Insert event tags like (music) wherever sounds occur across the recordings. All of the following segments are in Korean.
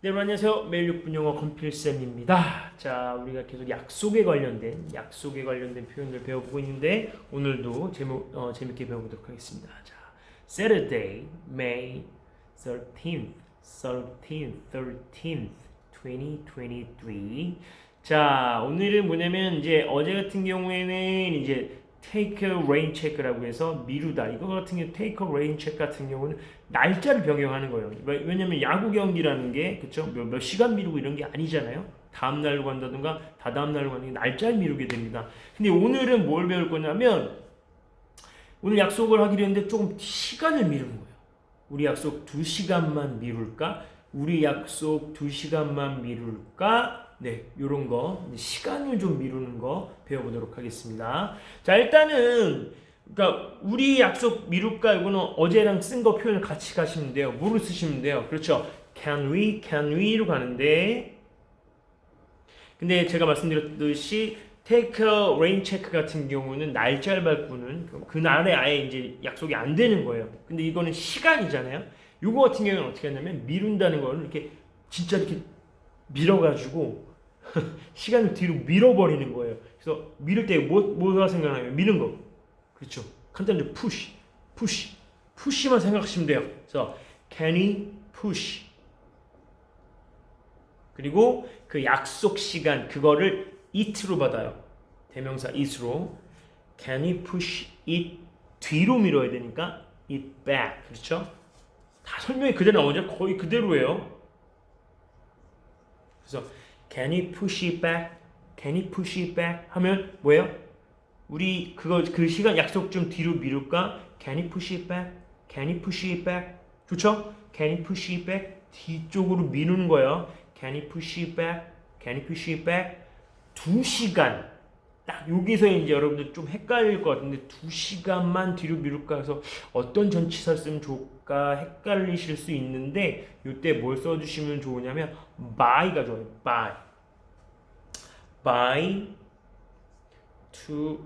네, 여러분 안녕하세요. 매일 6분 영어 건필쌤입니다. 자, 우리가 계속 약속에 관련된 약속에 관련된 표현을 배워보고 있는데 오늘도 재무, 어, 재밌게 배워보도록 하겠습니다. 자, Saturday, May 13th, 13th, 13th, 2023. 자, 오늘은 뭐냐면 이제 어제 같은 경우에는 이제 take a rain check라고 해서 미루다. 이거 같은 경우 take a rain check 같은 경우는 날짜를 변경하는 거예요. 왜- 왜냐면 야구 경기라는 게 그쵸? 몇, 몇 시간 미루고 이런 게 아니잖아요. 다음 날로 간다든가 다다음 날로 가는 게 날짜를 미루게 됩니다. 근데 오늘은 뭘 배울 거냐면 오늘 약속을 하기로 했는데 조금 시간을 미루는 거예요. 우리 약속 2시간만 미룰까? 우리 약속 2시간만 미룰까? 네, 요런 거 시간을 좀 미루는 거 배워보도록 하겠습니다. 자, 일단은 그러니까 우리 약속 미룰까 이거는 어제랑 쓴 거 표현을 같이 가시면 돼요. 뭐로 쓰시면 돼요? 그렇죠. Can we, can we로 가는데 근데 제가 말씀드렸듯이 take a rain check 같은 경우는 날짜를 바꾸는 그 날에 아예 이제 약속이 안 되는 거예요. 근데 이거는 시간이잖아요. 요거 같은 경우는 어떻게 하냐면 미룬다는 거는 이렇게 진짜 이렇게 밀어가지고 (laughs) 시간을 뒤로 밀어버리는 거예요. 그래서 미룰 때 뭐, 뭐가 생각나요? 미는 거. 그렇죠. 간단하게 push, push만 생각하시면 돼요. 그래서 can he push? 그리고 그 약속 시간 그거를 it로 받아요. 대명사 it로 can he push it 뒤로 밀어야 되니까 it back 그렇죠? 다 설명이 그대로 나오죠. 거의 그대로예요. 그래서 can he push it back? can he push it back? 하면 뭐예요? 우리 그거 그 시간 약속 좀 뒤로 미룰까? Can you push it back? Can you push it back? 좋죠? Can you push it back? 뒤쪽으로 미루는 거예요. Can you push it back? Can you push it back? 두 시간. 딱 여기서 이제 여러분들 좀 헷갈릴 것 같은데 두 시간만 뒤로 미룰까 해서 어떤 전치사 쓰면 좋을까 헷갈리실 수 있는데 이때 뭘 써주시면 좋으냐면 by가 좋아요. by. by two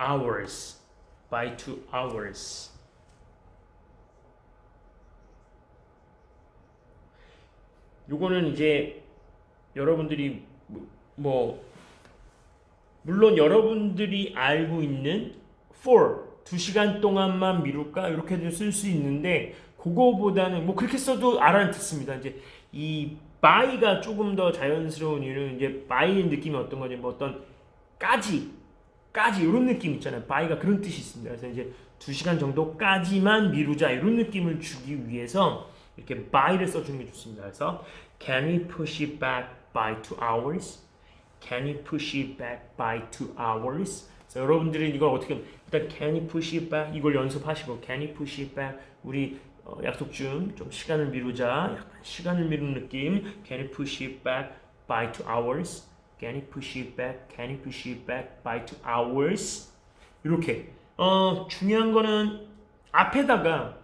hours by two hours 요거는 이제 여러분들이 뭐- 뭐 물론 여러분들이 알고 있는 for 두 시간 동안만 미룰까 이렇게도 쓸 수 있는데 그거보다는 뭐 그렇게 써도 알아듣습니다. 이제 이 by가 조금 더 자연스러운 이유는 이제 by의 느낌이 어떤 거냐 뭐 어떤 까지 까지 이런 느낌 있잖아요. by가 그런 뜻이 있습니다. 그래서 이제 두 시간 정도까지만 미루자 이런 느낌을 주기 위해서 이렇게 by를 써주는 게 좋습니다. 그래서 can we push it back by two hours? Can you push it back by two hours? 그래서 여러분들이 이걸 어떻게 일단 can you push it back 이걸 연습하시고 can you push it back 우리 어, 약속 중좀 시간을 미루자 약간 시간을 미루는 느낌 can you push it back by two hours? Can you push it back? Can you push it back by two hours? 이렇게 어 중요한 거는 앞에다가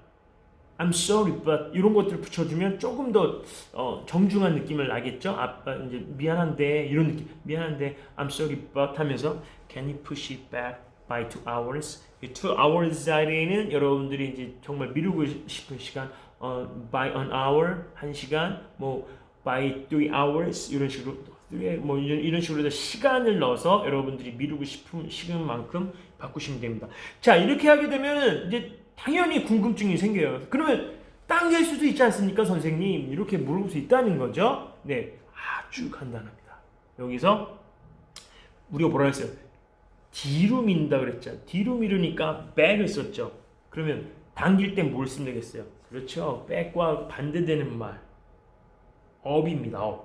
I'm sorry, but 이런 것들을 붙여주면 조금 더 어, 정중한 느낌을 나겠죠. 아, 아, 이제 미안한데 이런 느낌, 미안한데 I'm sorry, but 하면서 Can you push it back by two hours? 이 two hours 자리에는 여러분들이 이제 정말 미루고 싶은 시간, 어, by an hour 한 시간, 뭐 by three hours 이런 식으로 뭐 이런, 이런 식으로 해서 시간을 넣어서 여러분들이 미루고 싶은 시간만큼 바꾸시면 됩니다. 자 이렇게 하게 되면 이제 당연히 궁금증이 생겨요. 그러면 당길 수도 있지 않습니까, 선생님? 이렇게 물어볼 수 있다는 거죠. 네, 아주 간단합니다. 여기서 우리가 뭐라 했어요? 뒤로 민다 그랬죠. 뒤로 미루니까 back을 썼죠. 그러면 당길 땐 뭘 쓰면 되겠어요? 그렇죠. back과 반대되는 말. up입니다. up.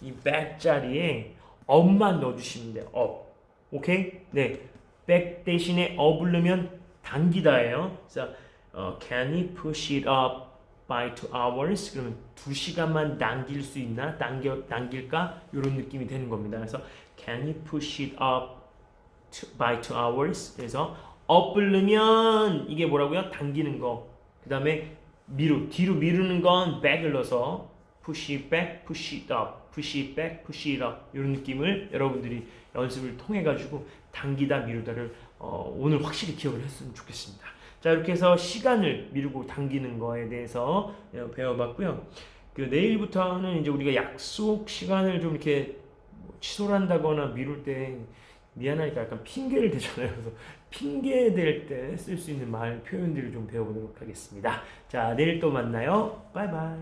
이 back 자리에 up만 넣어주시면 돼요. up. 오케이? 네. back 대신에 up을 넣으면 당기다예요. 그래서 어, can he push it up by two hours? 그러면 두 시간만 당길 수 있나? 당겨 당길까? 이런 느낌이 되는 겁니다. 그래서 can he push it up to, by two hours? 그래서 up을 넣으면 이게 뭐라고요? 당기는 거. 그 다음에 미루 뒤로 미루는 건 back을 넣어서 push it back, push it up, push it back, push it up 이런 느낌을 여러분들이 연습을 통해 가지고 당기다 미루다를 어, 오늘 확실히 기억을 했으면 좋겠습니다. 자 이렇게 해서 시간을 미루고 당기는 거에 대해서 어, 배워봤고요. 그 내일부터는 이제 우리가 약속 시간을 좀 이렇게 뭐 취소를 한다거나 미룰 때 미안하니까 약간 핑계를 대잖아요. 그래서 핑계 댈때쓸 수 있는 말 표현들을 좀 배워보도록 하겠습니다. 자, 내일 또 만나요. 바이바이.